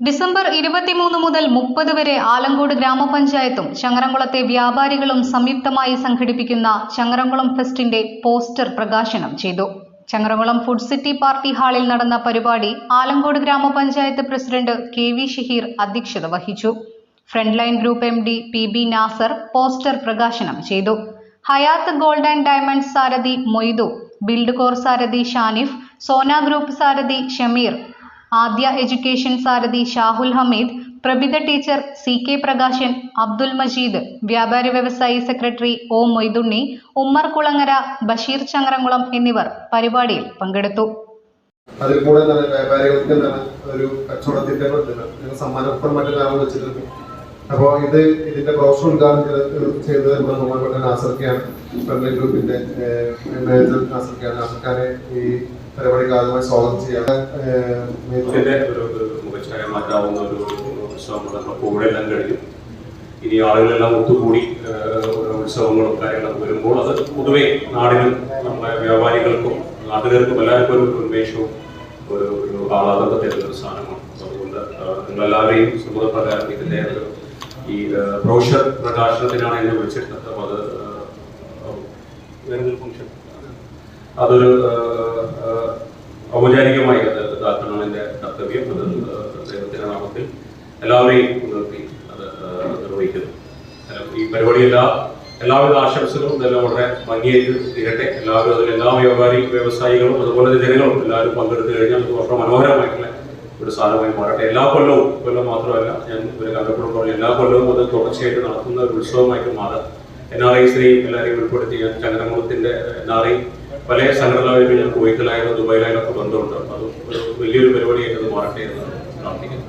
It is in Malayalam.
ഡിസംബർ ഇരുപത്തിമൂന്ന് മുതൽ മുപ്പത് വരെ ആലങ്കോട് ഗ്രാമപഞ്ചായത്തും ചങ്ങരംകുളത്തെ വ്യാപാരികളും സംയുക്തമായി സംഘടിപ്പിക്കുന്ന ചങ്ങരംകുളം ഫെസ്റ്റിന്റെ പോസ്റ്റർ പ്രകാശനം ചെയ്തു. ചങ്ങരംകുളം ഫുഡ് സിറ്റി പാർട്ടി ഹാളിൽ നടന്ന പരിപാടി ആലങ്കോട് ഗ്രാമപഞ്ചായത്ത് പ്രസിഡന്റ് കെ വി ഷഹീർ അധ്യക്ഷത വഹിച്ചു. Frontline group M D P B Nasar poster പ്രകാശനം ചെയ്തു. ഹയാത്ത് ഗോൾഡ് ആൻഡ് ഡയമണ്ട് സാരഥി മൊയ്തു ബിൽഡ് കോർ സാരഥി ഷാനിഫ് സോന ഗ്രൂപ്പ് സാരഥി ഷമീർ ആദ്യ എഡ്യൂക്കേഷൻ സാരഥി Shahul Hameed Prabitha teacher C K Prakashan Abdul Majeed വ്യാപാരി വ്യവസായി സെക്രട്ടറി ഒ മൊയ്തുണ്ണി ഉമ്മർ കുളങ്ങര ബഷീർ ചങ്ങരംകുളം എന്നിവർ പരിപാടിയിൽ പങ്കെടുത്തു. അതിൽ കൂടെ എന്താണ് വ്യാപാരികൾക്ക് എന്താണ് ഒരു കച്ചവടത്തിന്റെ സമ്മാനപ്പുറം മറ്റു കാര്യങ്ങൾ വെച്ചിട്ടുണ്ട്. അപ്പോൾ ഇത് ഇതിന്റെ ബ്രോഷർ ഉദ്ഘാടനം ചെയ്ത് ചെയ്തത് നമ്മുടെ ബഹുമാനപ്പെട്ട ഫ്രണ്ട്ലൈൻ ഗ്രൂപ്പിന്റെ മാനേജർ നാസർക്കയാണ് നാസർക്കാരെ ഈ പരിപാടിക്ക് ആദ്യമായി സ്വാഗതം ചെയ്യാം. ഇതിന്റെ ഒരു മുഖച്ഛായ മാറ്റാവുന്ന ഒരു ഉത്സവം നമ്മുടെ കഴിഞ്ഞു. ഇനി ആളുകളെല്ലാം ഒത്തുകൂടി ഓരോ ഉത്സവങ്ങളും കാര്യങ്ങളൊക്കെ വരുമ്പോൾ അത് പൊതുവെ നാടിനും നമ്മുടെ വ്യാപാരികൾക്കും നാട്ടുകാർക്കും എല്ലാവർക്കും ഒരു ഉന്മേഷവും ഒരു ഒരു ആഹ്ലാദത്തെ തരുന്ന ഒരു സാധനമാണ്. അതുകൊണ്ട് നിങ്ങളെല്ലാവരെയും സമ്മതപ്രകാരം ഇതിന്റെ ഒരു ഈ ബ്രോഷർ പ്രകാശനത്തിനാണ് എന്നെ വിളിച്ചിരുന്നത്. അപ്പോൾ അത് ഫംഗ്ഷൻ അതൊരു ഔപചാരികമായി അത് ഇതാക്കണം എന്റെ കർത്തവ്യം. അത് ദൈവത്തിന്റെ നാമത്തിൽ എല്ലാവരെയും അത് നിർവഹിക്കുന്നു. ഈ പരിപാടി എല്ലാ എല്ലാവിധ ആശംസകളും ഇതെല്ലാം വളരെ ഭംഗിയായിട്ട് തീരട്ടെ. എല്ലാവരും അതിൽ എല്ലാ വ്യാപാരി വ്യവസായികളും അതുപോലെ ജനങ്ങളും എല്ലാവരും പങ്കെടുത്തു കഴിഞ്ഞാൽ അത് വളരെ മനോഹരമായിട്ടുള്ള ഒരു സാധനമായി മാറട്ടെ. എല്ലാ കൊല്ലവും കൊല്ലം മാത്രമല്ല ഞാൻ ഒരു പറഞ്ഞു എല്ലാ കൊല്ലവും അത് തുടർച്ചയായിട്ട് നടത്തുന്ന ഒരു ഉത്സവമായിട്ട് മാറാം. എൻ ആർ ഐസിനെയും എല്ലാവരെയും ഉൾപ്പെടുത്തി ഞാൻ ചങ്ങരംകുളത്തിന്റെ എൻ ആർ ഐ പല സംഘടനകളിലും ഞാൻ കുവൈത്തിലായാലും ദുബായിലായാലും ഒക്കെ ബന്ധമുണ്ട്. അത് വലിയൊരു പരിപാടിയായിട്ട് അത് മാറട്ടെ എന്നാണ് പ്രാർത്ഥിക്കുന്നു.